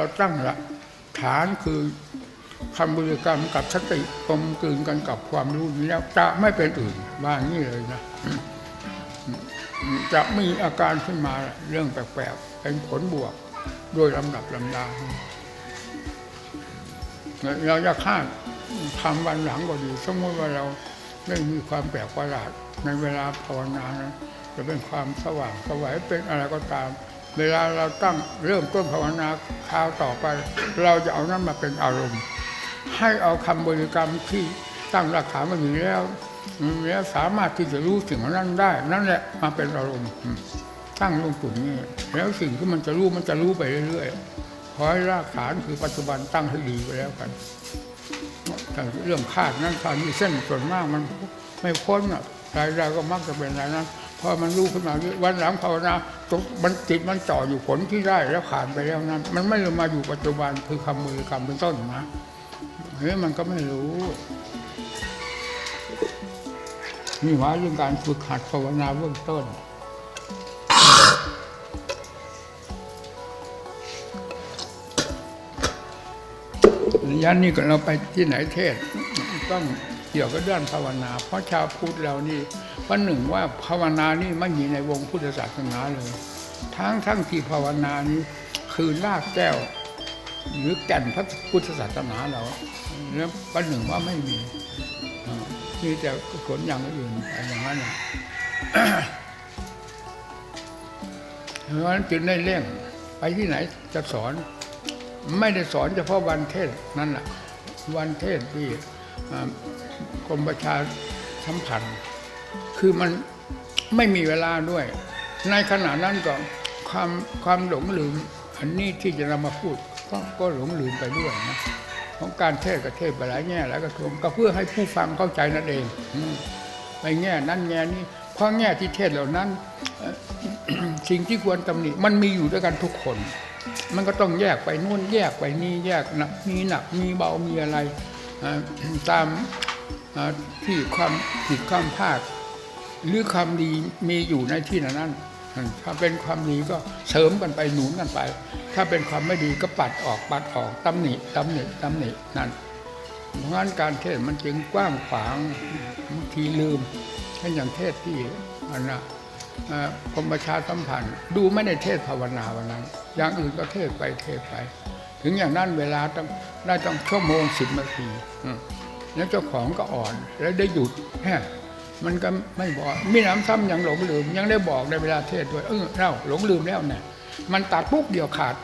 เราตั้งหลักฐานคือคำบริกรรมกับสติกลมกลืนกันกับความรู้นี้แล้วจะไม่เป็นอื่นว่าอย่างนี้เลยนะจะมีอาการขึ้นมาเรื่องแปลกๆเป็นผลบวกโดยลำดับลำดาเราจะคาดทำวันหลังก็ดี สมมติว่าเราไม่มีความแปลกประหลาดในเวลาภาวนานะจะเป็นความสว่างสวัยเป็นอะไรก็ตาม เวลาเราตั้งเริ่มต้นภาวนาคราวต่อไป เราจะเอานั้นมาเป็นอารมณ์ ให้เอาคำบริกรรมที่ตั้งหลักฐานมาอยู่แล้วแล้วสามารถที่จะรู้สิ่งนั้นได้ นั่นแหละมาเป็นอารมณ์ตั้งลงจุดนี้แล้วสิ่งที่มันจะรู้มันจะรู้ไปเรื่อยๆขอให้รากฐานคือปัจจุบันตั้งให้ดีไปแล้วกันแต่เรื่องคาดนั้นคาดมีเส้นส่วนมากมันไม่พ้นอะรายรายก็มักจะเป็นรายนั้น พอมันรู้ขึ้นมาวันหลังภาวนาตรงมันติดมันจ่ออยู่ผลที่ได้แล้วผ่านไปแล้วนั้น มันไม่มาอยู่ปัจจุบันคือคำมือคำเป็นต้นนะเฮ้ยมันก็ไม่รู้นี่ว่าเรื่องการฝึกหัดภาวนาเบื้องต้นระยะนี้ก็เราไปที่ไหนเทศ ต้องเกี่ยวกับเรื่องภาวนา เพราะชาวพุทธเรานี่ วันหนึ่งว่าภาวนานี่ไม่มีในวงพุทธศาสนาเลย ทั้งทั้งที่ภาวนานี้คือรากแก้ว หรือแก่นพระพุทธศาสนาเราแล้ววันหนึ่งว่าไม่มีอ่ามีแต่ผลอย่างอื่นอย่างนั้นเพราะฉะนั้นจึงได้เร่งไปที่ไหนจะสอน ไม่ได้สอนเฉพาะวันเทศนั่นแหละวันเทศที่กรมประชาสัมพันธ์ คือมันไม่มีเวลาด้วย ในขณะนั้นก็ความความหลงลืม อันนี้ที่จะนำมาพูดก็ก็หลงลืมไปด้วยนะของการเทศกับเทศไปหลายแง่หลายกระทรวงก็เพื่อให้ผู้ฟังเข้าใจนั่นเองไปแง่นั้นแง่นี้เพราะแง่ที่เทศเหล่านั้น สิ่งที่ควรตำหนิมันมีอยู่ด้วยกันทุกคน มันก็ต้องแยกไปนู่นแยกไปนี่แยกหนักมีหนักมีเบามีอะไรตามที่ความผิดความพลาด หรือความดีมีอยู่ในที่นั้นนั้นถ้าเป็นความดีก็เสริมกันไปหนุนกันไป ถ้าเป็นความไม่ดีก็ปัดออกปัดออกตำหนิตำหนิตำหนินั่นเพราะงั้นการเทศมันจึงกว้างขวางบางทีลืมเช่นอย่างเทศที่อันนะกรมประชาสัมพันธ์ดูไม่ได้เทศภาวนาวันนั้น อย่างอื่นก็เทศไปเทศไป ถึงอย่างนั้นเวลาต้องได้ต้องชั่วโมงสิบนาทีแล้วเจ้าของก็อ่อนแล้วได้หยุดแฮะ มันก็ไม่บอกมีน้ำซ้ำยังหลงลืม ยังได้บอกในเวลาเทศด้วยเออเล่าหลงลืมแล้วเนี่ยมันตัดปุ๊บเดียวขาด